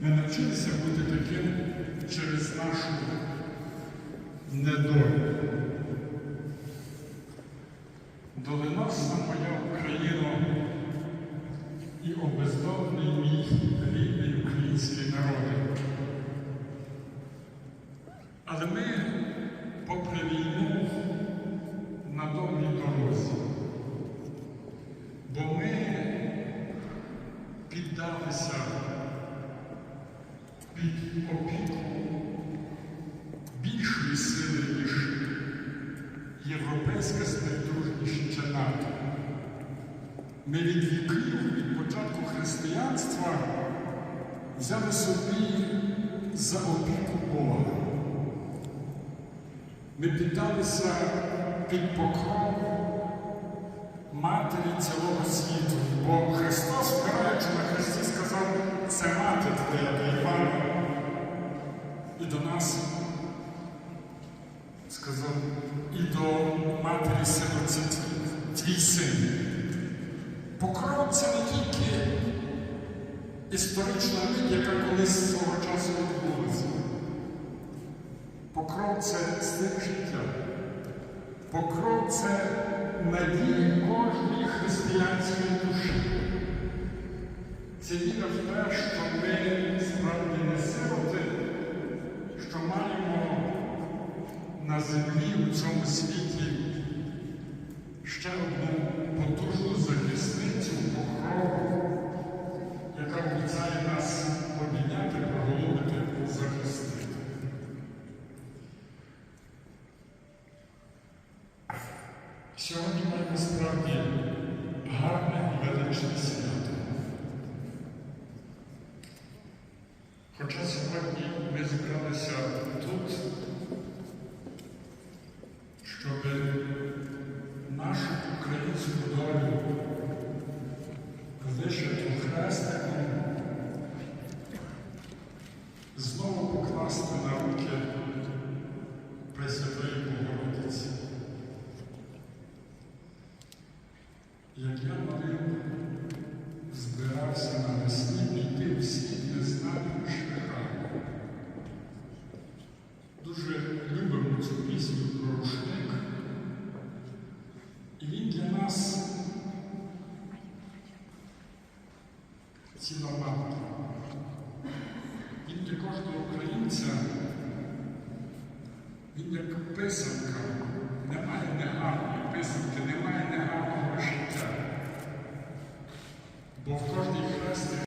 не навчилися бути таким через нашу недолю. Доленосна моя Україно і обездовний мій рідний український народи. Але ми, попри війну, на добрій дорозі, бо ми піддалися під опіку більшої сили, ніж європейська співдружність НАТО. Ми від віків, від початку християнства взяли собі за опіку Бога. Ми піддалися під покров матері цілого світу. Бо Христос, вмираючи на Христі, сказав, це мати твоя до нас сказав, і до матері сину, це твій- син. Покров це не тільки історична мить, яка колись свого часу відбулася. Покров це стиль життя. Покров це надія кожної християнської душі. Це віра в те, що ми справді не сироти, що маємо на землі у цьому світі ще одну потужну захисницю покрову, яка обіцяє нас обійняти, проголубити, захистити. Сьогодні маємо справді гарне величне Як я малив, збирався на весні йти у світ незнаним шляхам. Дуже любимо цю пісню про рушник. І він для нас ціла мапа. Він для кожного українця, він як писанка.